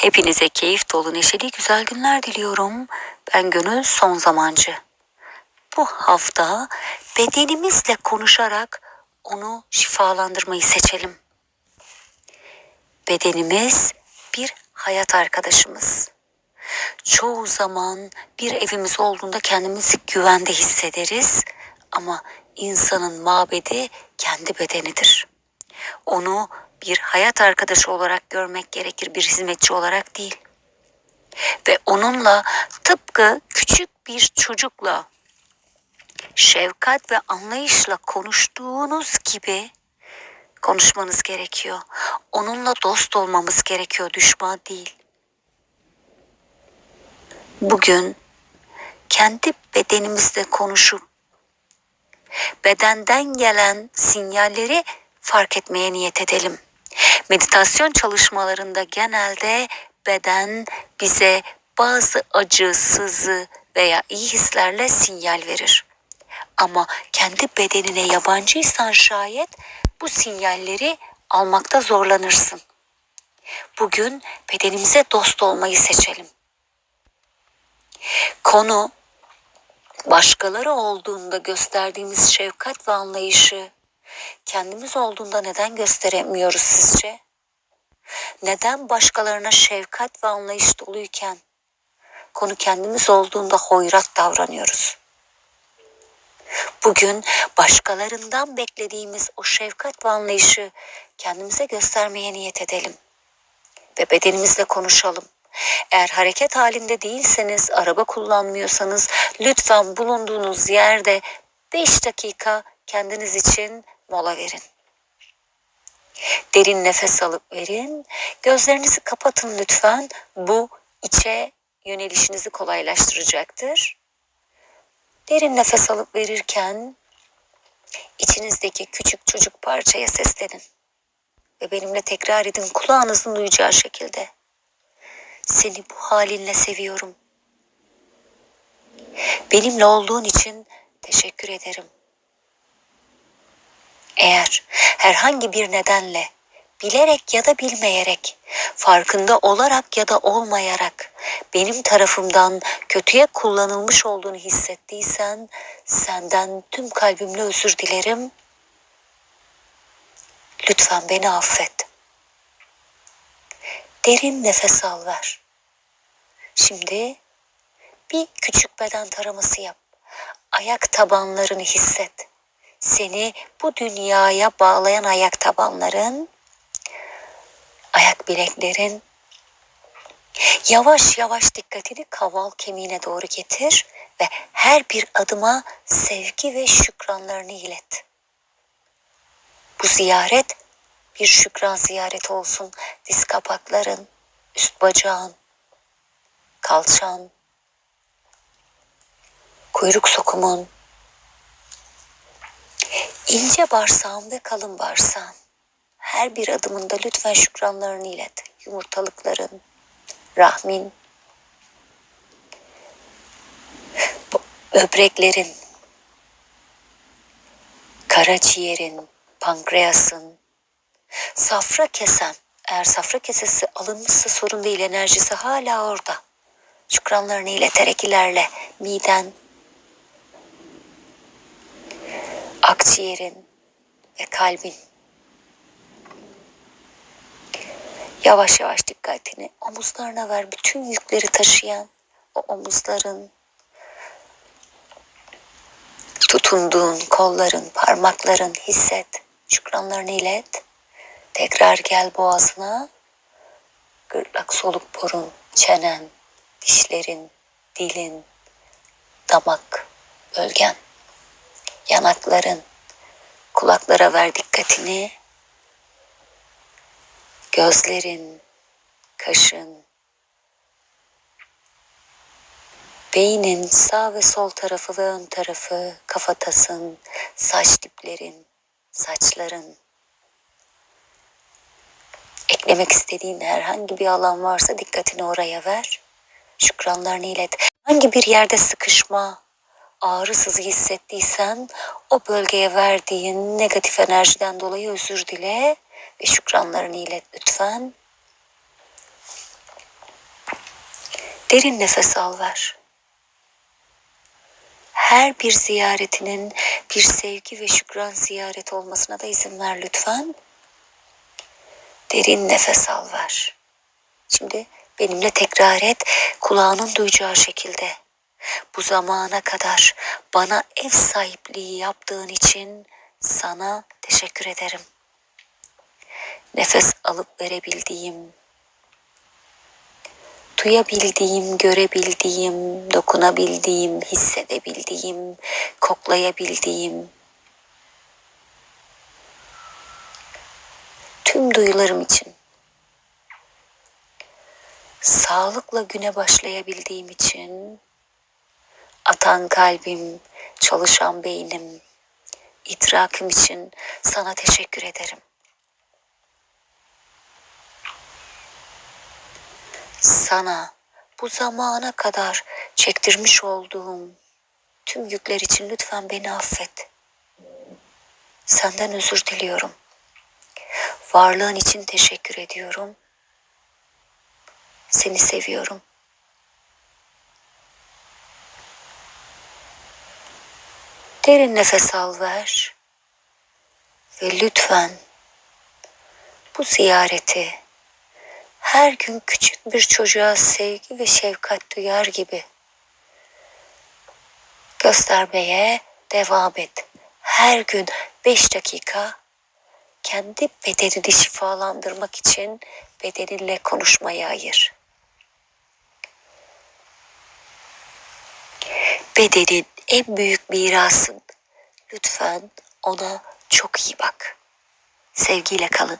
Hepinize keyif dolu neşeli güzel günler diliyorum. Ben Gönül Son Zamancı. Bu hafta bedenimizle konuşarak onu şifalandırmayı seçelim. Bedenimiz bir hayat arkadaşımız. Çoğu zaman bir evimiz olduğunda kendimizi güvende hissederiz ama insanın mabedi kendi bedenidir. Onu bir hayat arkadaşı olarak görmek gerekir, bir hizmetçi olarak değil. Ve onunla tıpkı küçük bir çocukla şefkat ve anlayışla konuştuğunuz gibi konuşmanız gerekiyor. Onunla dost olmamız gerekiyor, düşman değil. Bugün kendi bedenimizle konuşup bedenden gelen sinyalleri fark etmeye niyet edelim. Meditasyon çalışmalarında genelde beden bize bazı acı, sızı veya iyi hislerle sinyal verir. Ama kendi bedenine yabancıysan şayet bu sinyalleri almakta zorlanırsın. Bugün bedenimize dost olmayı seçelim. Konu başkaları olduğunda gösterdiğimiz şefkat ve anlayışı kendimiz olduğunda neden gösteremiyoruz sizce? Neden başkalarına şefkat ve anlayış doluyken konu kendimiz olduğunda hoyrat davranıyoruz? Bugün başkalarından beklediğimiz o şefkat ve anlayışı kendimize göstermeye niyet edelim ve bedenimizle konuşalım. Eğer hareket halinde değilseniz, araba kullanmıyorsanız lütfen bulunduğunuz yerde 5 dakika kendiniz için mola verin. Derin nefes alıp verin. Gözlerinizi kapatın lütfen. Bu içe yönelişinizi kolaylaştıracaktır. Derin nefes alıp verirken içinizdeki küçük çocuk parçaya seslenin. Ve benimle tekrar edin kulağınızın duyacağı şekilde. Seni bu halinle seviyorum. Benimle olduğun için teşekkür ederim. Eğer herhangi bir nedenle bilerek ya da bilmeyerek, farkında olarak ya da olmayarak benim tarafımdan kötüye kullanılmış olduğunu hissettiysen senden tüm kalbimle özür dilerim. Lütfen beni affet. Derin nefes al ver. Şimdi bir küçük beden taraması yap. Ayak tabanlarını hisset. Seni bu dünyaya bağlayan ayak tabanların, ayak bileklerin, yavaş yavaş dikkatini kaval kemiğine doğru getir ve her bir adıma sevgi ve şükranlarını ilet. Bu ziyaret bir şükran ziyareti olsun. Diz kapakların, üst bacağın, kalçan, kuyruk sokumun, ince bağırsağın ve kalın bağırsağın. Her bir adımında lütfen şükranlarını ilet. Yumurtalıkların, rahmin, böbreklerin, karaciğerin, pankreasın, safra kesen, eğer safra kesesi alınmışsa sorun değil, enerjisi hala orada. Şükranlarını ileterek ilerle. Miden, akciğerin ve kalbin. Yavaş yavaş dikkatini omuzlarına ver. Bütün yükleri taşıyan o omuzların, tutunduğun kolların, parmakların hisset. Şükranlarını ilet. Tekrar gel boğazına. Gırtlak, soluk borun, çenen, dişlerin, dilin, damak bölgen, yanakların, kulaklara ver dikkatini. Gözlerin, kaşın, beynin sağ ve sol tarafı ve ön tarafı, kafatasın, saç diplerin, saçların, eklemek istediğin herhangi bir alan varsa dikkatini oraya ver. Şükranlarını ilet. Hangi bir yerde sıkışma, ağrı sızı hissettiysen o bölgeye verdiğin negatif enerjiden dolayı özür dile ve şükranlarını ilet lütfen. Derin nefes al ver. Her bir ziyaretinin bir sevgi ve şükran ziyaret olmasına da izin ver lütfen. Derin nefes al ver. Şimdi benimle tekrar et kulağının duyacağı şekilde. Bu zamana kadar bana ev sahipliği yaptığın için sana teşekkür ederim. Nefes alıp verebildiğim, duyabildiğim, görebildiğim, dokunabildiğim, hissedebildiğim, koklayabildiğim tüm duyularım için sağlıkla güne başlayabildiğim için atan kalbim, çalışan beynim, idrakım için sana teşekkür ederim. Sana bu zamana kadar çektirmiş olduğum tüm yükler için lütfen beni affet. Senden özür diliyorum. Varlığın için teşekkür ediyorum. Seni seviyorum. Derin nefes al ver. Ve lütfen bu ziyareti her gün küçük bir çocuğa sevgi ve şefkat duyar gibi göstermeye devam et. Her gün beş dakika kendi bedenini şifalandırmak için bedeninle konuşmaya ayır. Bedenin en büyük mirasın. Lütfen ona çok iyi bak. Sevgiyle kalın.